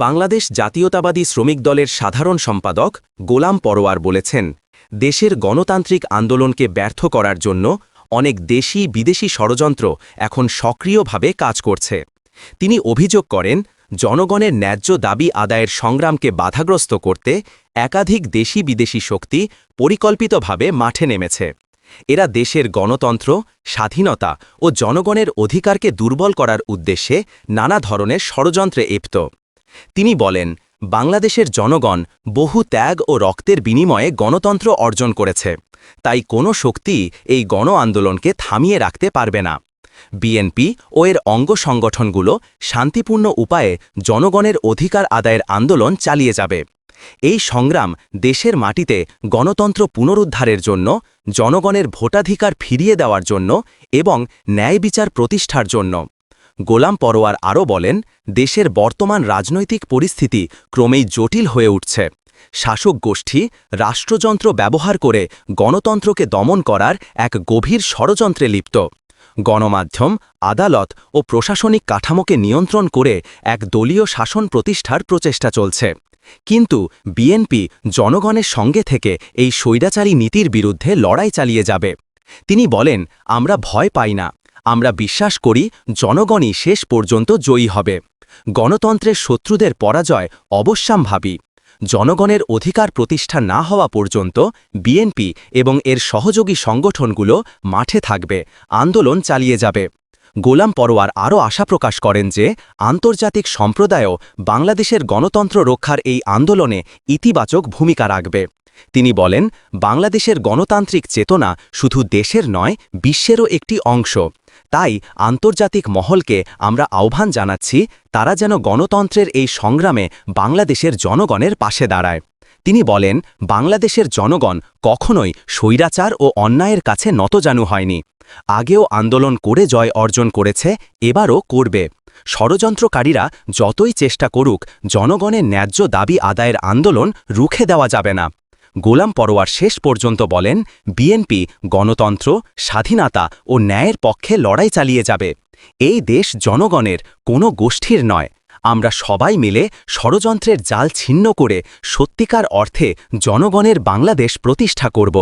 বাংলাদেশ জাতীয়তাবাদী শ্রমিক দলের সাধারণ সম্পাদক গোলাম পরোয়ার বলেছেন, দেশের গণতান্ত্রিক আন্দোলনকে ব্যর্থ করার জন্য অনেক দেশি বিদেশি ষড়যন্ত্র এখন সক্রিয়ভাবে কাজ করছে। তিনি অভিযোগ করেন, জনগণের ন্যায্য দাবি আদায়ের সংগ্রামকে বাধাগ্রস্ত করতে একাধিক দেশি বিদেশি শক্তি পরিকল্পিতভাবে মাঠে নেমেছে। এরা দেশের গণতন্ত্র, স্বাধীনতা ও জনগণের অধিকারকে দুর্বল করার উদ্দেশ্যে নানা ধরনের ষড়যন্ত্রে এপ্ত তিনি বলেন, বাংলাদেশের জনগণ বহু ত্যাগ ও রক্তের বিনিময়ে গণতন্ত্র অর্জন করেছে। তাই কোনো শক্তি এই গণ আন্দোলনকে থামিয়ে রাখতে পারবে না। বিএনপি ও এর অঙ্গ সংগঠনগুলো শান্তিপূর্ণ উপায়ে জনগণের অধিকার আদায়ের আন্দোলন চালিয়ে যাবে। এই সংগ্রাম দেশের মাটিতে গণতন্ত্র পুনরুদ্ধারের জন্য, জনগণের ভোটাধিকার ফিরিয়ে দেওয়ার জন্য এবং ন্যায় বিচার প্রতিষ্ঠার জন্য। গোলাম পরোয়ার আরও বলেন, দেশের বর্তমান রাজনৈতিক পরিস্থিতি ক্রমেই জটিল হয়ে উঠছে। শাসক গোষ্ঠী রাষ্ট্রযন্ত্র ব্যবহার করে গণতন্ত্রকে দমন করার এক গভীর ষড়যন্ত্রে লিপ্ত। গণমাধ্যম, আদালত ও প্রশাসনিক কাঠামোকে নিয়ন্ত্রণ করে এক দলীয় শাসন প্রতিষ্ঠার প্রচেষ্টা চলছে। কিন্তু বিএনপি জনগণের সঙ্গে থেকে এই স্বৈরাচারী নীতির বিরুদ্ধে লড়াই চালিয়ে যাবে। তিনি বলেন, আমরা ভয় পাই না। আমরা বিশ্বাস করি জনগণই শেষ পর্যন্ত জয়ী হবে। গণতন্ত্রের শত্রুদের পরাজয় অবশ্যাম্ভাবী। জনগণের অধিকার প্রতিষ্ঠা না হওয়া পর্যন্ত বিএনপি এবং এর সহযোগী সংগঠনগুলো মাঠে থাকবে, আন্দোলন চালিয়ে যাবে। গোলাম পরোয়ার আরও আশা প্রকাশ করেন যে আন্তর্জাতিক সম্প্রদায়ও বাংলাদেশের গণতন্ত্র রক্ষার এই আন্দোলনে ইতিবাচক ভূমিকা রাখবে। তিনি বলেন, বাংলাদেশের গণতান্ত্রিক চেতনা শুধু দেশের নয়, বিশ্বেরও একটি অংশ। তাই আন্তর্জাতিক মহলকে আমরা আহ্বান জানাচ্ছি, তারা যেন গণতন্ত্রের এই সংগ্রামে বাংলাদেশের জনগণের পাশে দাঁড়ায়। তিনি বলেন, বাংলাদেশের জনগণ কখনোই স্বৈরাচার ও অন্যায়ের কাছে নতজানু হয়নি। আগেও আন্দোলন করে জয় অর্জন করেছে, এবারও করবে। ষড়যন্ত্রকারীরা যতই চেষ্টা করুক, জনগণের ন্যায্য দাবি আদায়ের আন্দোলন রুখে দেওয়া যাবে না। গোলাম পরোয়ার শেষ পর্যন্ত বলেন, বিএনপি, গণতন্ত্র, স্বাধীনতা ও ন্যায়ের পক্ষে লড়াই চালিয়ে যাবে। এই দেশ জনগণের কোনো গোষ্ঠীর নয়। আমরা সবাই মিলে ষড়যন্ত্রের জাল ছিন্ন করে সত্যিকার অর্থে জনগণের বাংলাদেশ প্রতিষ্ঠা করব।